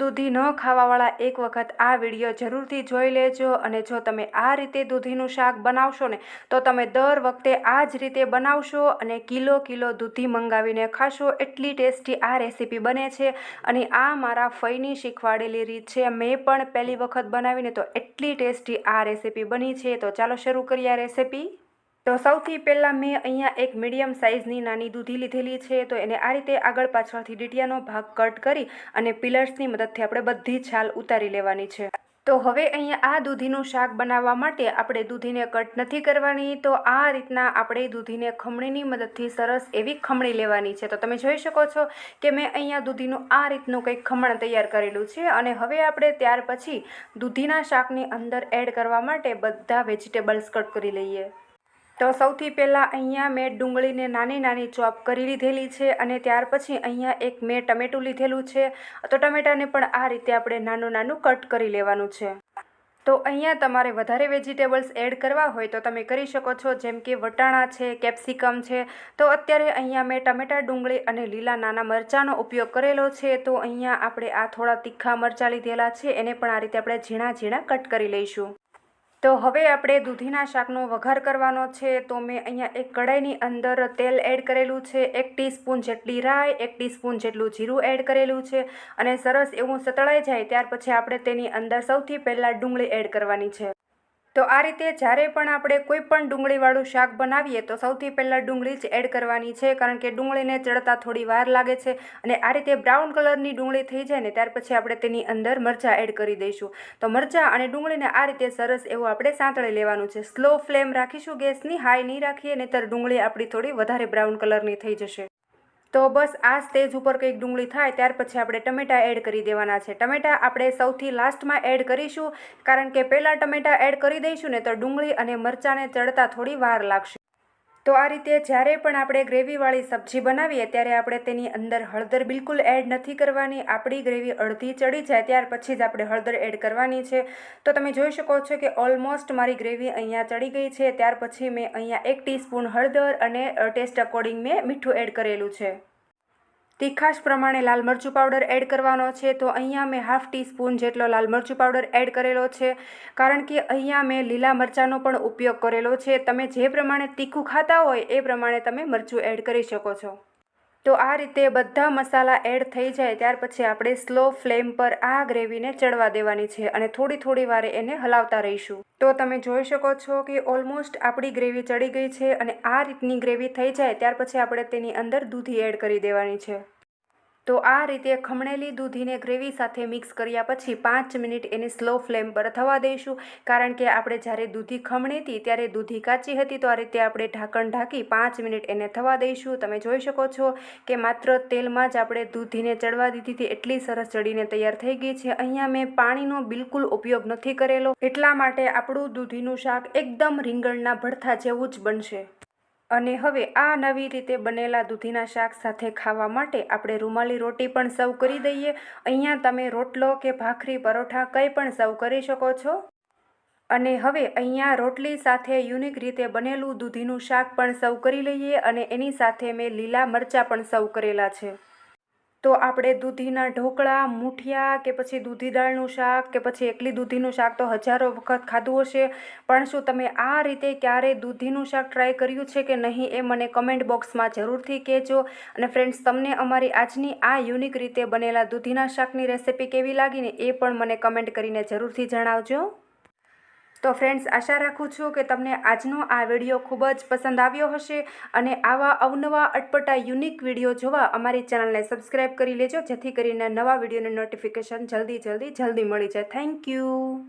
દૂધી ન ખાવાવાળા એક વખત આ વીડિયો જરૂરથી જોઈ લેજો અને જો તમે આ રીતે દૂધીનું શાક બનાવશો ને, તો તમે દર વખતે આ જ રીતે બનાવશો અને કિલો કિલો દૂધી મંગાવીને ખાશો. એટલી ટેસ્ટી આ રેસીપી બને છે અને આ મારા ફઈની શીખવાડેલી રીત છે. મેં પણ પહેલી વખત બનાવીને તો એટલી ટેસ્ટી આ રેસીપી બની છે. તો ચાલો શરૂ કરીએ આ રેસીપી. તો સૌથી પહેલાં મેં અહીંયા એક મીડિયમ સાઇઝની નાની દૂધી લીધેલી છે, તો એને આ રીતે આગળ પાછળથી ડીટિયાનો ભાગ કટ કરી અને પિલર્સની મદદથી આપણે બધી છાલ ઉતારી લેવાની છે. તો હવે અહીંયા આ દૂધીનું શાક બનાવવા માટે આપણે દૂધીને કટ નથી કરવાની, તો આ રીતના આપણે દૂધીને ખમણીની મદદથી સરસ એવી ખમણી લેવાની છે. તો તમે જોઈ શકો છો કે મેં અહીંયા દૂધીનું આ રીતનું કંઈક ખમણ તૈયાર કરેલું છે અને હવે આપણે ત્યાર પછી દૂધીના શાકની અંદર એડ કરવા માટે બધા વેજીટેબલ્સ કટ કરી લઈએ. તો સૌથી પહેલાં અહીંયા મેં ડુંગળીને નાની નાની ચોપ કરી લીધેલી છે અને ત્યાર પછી અહીંયા એક મેં ટમેટું લીધેલું છે. તો ટમેટાને પણ આ રીતે આપણે નાનું નાનું કટ કરી લેવાનું છે. તો અહીંયા તમારે વધારે વેજીટેબલ્સ એડ કરવા હોય તો તમે કરી શકો છો, જેમ કે વટાણા છે, કેપ્સિકમ છે. તો અત્યારે અહીંયા મેં ટમેટા, ડુંગળી અને લીલા નાના મરચાંનો ઉપયોગ કરેલો છે. તો અહીંયા આપણે આ થોડા તીખા મરચાં લીધેલા છે, એને પણ આ રીતે આપણે ઝીણા ઝીણા કટ કરી લઈશું. તો હવે આપણે દૂધીના શાકનો વઘાર કરવાનો છે. તો મેં અહીંયા એક કઢાઈની અંદર તેલ એડ કરેલું છે. એક ટીસ્પૂન જેટલી રાઈ, એક ટીસ્પૂન જેટલું જીરું એડ કરેલું છે અને સરસ એવું સતળાઈ જાય ત્યાર પછી આપણે તેની અંદર સૌથી પહેલાં ડુંગળી એડ કરવાની છે. તો આ રીતે જ્યારે પણ આપણે કોઈ પણ ડુંગળીવાળું શાક બનાવીએ તો સૌથી પહેલાં ડુંગળી જ એડ કરવાની છે, કારણ કે ડુંગળીને ચડતા થોડી વાર લાગે છે અને આ રીતે બ્રાઉન કલરની ડુંગળી થઈ જાય ને ત્યાર પછી આપણે તેની અંદર મરચાં એડ કરી દઈશું. તો મરચાં અને ડુંગળીને આ રીતે સરસ એવું આપણે સાંતળી લેવાનું છે. સ્લો ફ્લેમ રાખીશું, ગેસની, હાઈ નહીં રાખીએ, નહીંતર ડુંગળી આપણી થોડી વધારે બ્રાઉન કલરની થઈ જશે. તો બસ આ સ્ટેજ ઉપર કંઈક ડુંગળી થાય ત્યાર પછી આપણે ટમેટાં એડ કરી દેવાના છે. ટમેટાં આપણે સૌથી લાસ્ટમાં એડ કરીશું કારણ કે પહેલાં ટમેટાં એડ કરી દઈશું ને તો ડુંગળી અને મરચાંને ચડતા થોડી વાર લાગશે. તો આ રીતે જ્યારે પણ આપણે ગ્રેવીવાળી સબ્જી બનાવીએ, ત્યારે આપણે તેની અંદર હળદર બિલકુલ એડ નથી કરવાની. આપણી ગ્રેવી અડધી ચડી જાય, ત્યાર પછી જ આપણે હળદર એડ કરવાની છે. તો તમે જોઈ શકો છો કે ઓલમોસ્ટ મારી ગ્રેવી અહીંયા ચડી ગઈ છે. ત્યાર પછી મેં અહીંયા એક ટીસ્પૂન હળદર અને ટેસ્ટ અકોર્ડિંગ મેં મીઠું એડ કરેલું છે. તીખાશ પ્રમાણે લાલ મરચું પાવડર એડ કરવાનો છે, તો અહીંયા મેં હાફ ટીસ્પૂન જેટલો લાલ મરચું પાવડર એડ કરેલો છે. કારણ કે અહીંયા મેં લીલા મરચાંનો પણ ઉપયોગ કરેલો છે. તમે જે પ્રમાણે તીખું ખાતા હોય, એ પ્રમાણે તમે મરચું એડ કરી શકો છો. તો આ રીતે બધા મસાલા એડ થઈ જાય ત્યાર પછી આપણે સ્લો ફ્લેમ પર આ ગ્રેવીને ચડવા દેવાની છે અને થોડી થોડી વારે એને હલાવતા રહીશું. તો તમે જોઈ શકો છો કે ઓલમોસ્ટ આપણી ગ્રેવી ચડી ગઈ છે અને આ રીતની ગ્રેવી થઈ જાય ત્યાર પછી આપણે તેની અંદર દૂધી એડ કરી દેવાની છે. તો આ રીતે ખમણેલી દૂધીને ગ્રેવી સાથે મિક્સ કર્યા પછી પાંચ મિનિટ એને સ્લો ફ્લેમ પર થવા દઈશું. કારણ કે આપણે જ્યારે દૂધી ખમણી હતી, ત્યારે દૂધી કાચી હતી, તો આ રીતે આપણે ઢાંકણ ઢાંકી પાંચ મિનિટ એને થવા દઈશું. તમે જોઈ શકો છો કે માત્ર તેલમાં જ આપણે દૂધીને ચડવા દીધી હતી. એટલી સરસ ચડીને તૈયાર થઈ ગઈ છે. અહીંયા મેં પાણીનો બિલકુલ ઉપયોગ નથી કરેલો. એટલા માટે આપણું દૂધીનું શાક એકદમ રીંગણના ભડથા જેવું જ બનશે. અને હવે આ નવી રીતે બનેલા દૂધીના શાક સાથે ખાવા માટે આપણે રૂમાલી રોટી પણ સર્વ કરી દઈએ. અહીંયા તમે રોટલો કે ભાખરી, પરોઠા કંઈ પણ સર્વ કરી શકો છો. અને હવે અહીંયા રોટલી સાથે યુનિક રીતે બનેલું દૂધીનું શાક પણ સર્વ કરી લઈએ અને એની સાથે મેં લીલા મરચાં પણ સર્વ કરેલા છે. તો આપણે દૂધીના ઢોકળા, મૂઠિયા કે પછી દૂધી દાળનું શાક કે પછી એકલી દૂધીનું શાક તો હજારો વખત ખાધું હશે. પણ શું તમે આ રીતે ક્યારેય દૂધીનું શાક ટ્રાય કર્યું છે કે નહીં એ મને કમેન્ટ બોક્સમાં જરૂરથી કહેજો. અને ફ્રેન્ડ્સ તમને અમારી આજની આ યુનિક રીતે બનેલા દૂધીના શાકની રેસિપી કેવી લાગીને એ પણ મને કમેન્ટ કરીને જરૂરથી જણાવજો. તો ફ્રેન્ડ્સ આશા રાખું છું કે તમને આજનો આ વીડિયો ખૂબ જ પસંદ આવ્યો હશે અને આવા અવનવા, અટપટા યુનિક વીડિયો જોવા અમારી ચેનલને સબસ્ક્રાઈબ કરી લેજો, જેથી કરીને નવા વિડીયોની નોટિફિકેશન જલ્દી જલ્દી જલ્દી મળી જાય. Thank you